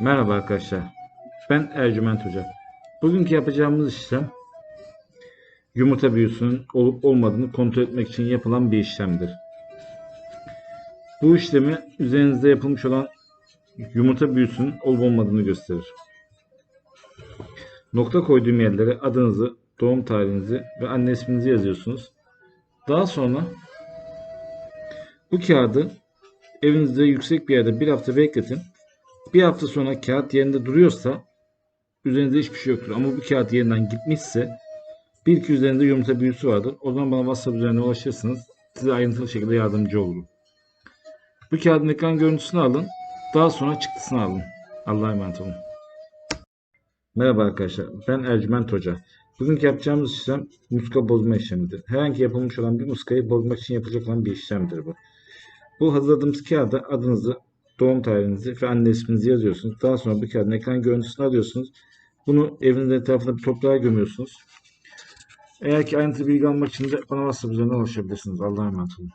Merhaba arkadaşlar. Ben Ercüment Hoca. Bugünkü yapacağımız işlem yumurta büyüsünün olup olmadığını kontrol etmek için yapılan bir işlemdir. Bu işlemi üzerinizde yapılmış olan yumurta büyüsünün olup olmadığını gösterir. Nokta koyduğum yerlere adınızı, doğum tarihinizi ve anne isminizi yazıyorsunuz. Daha sonra bu kağıdı evinizde yüksek bir yerde bir hafta bekletin. Bir hafta sonra kağıt yerinde duruyorsa üzerinde hiçbir şey yoktur. Ama bu kağıt yerinden gitmişse bir iki üzerinde yumurta büyüsü vardır. O zaman bana WhatsApp üzerinden ulaşırsınız. Size ayrıntılı şekilde yardımcı olurum. Bu kağıdın ekran görüntüsünü alın. Daha sonra çıktısını alın. Allah'a emanet olun. Merhaba arkadaşlar. Ben Ercüment Hoca. Bugünkü yapacağımız işlem muska bozma işlemidir. Herhangi yapılmış olan bir muskayı bozmak için yapılacak olan bir işlemdir bu. Bu hazırladığımız kağıda adınızı, doğum tarihinizi ve anne isminizi yazıyorsunuz. Daha sonra bu kağıdın ekran görüntüsünü alıyorsunuz. Bunu evinizin etrafında bir toprağa gömüyorsunuz. Eğer ki ayrıntılı bilgi almak için de bana WhatsApp üzerinden ulaşabilirsiniz. Allah'a emanet olun.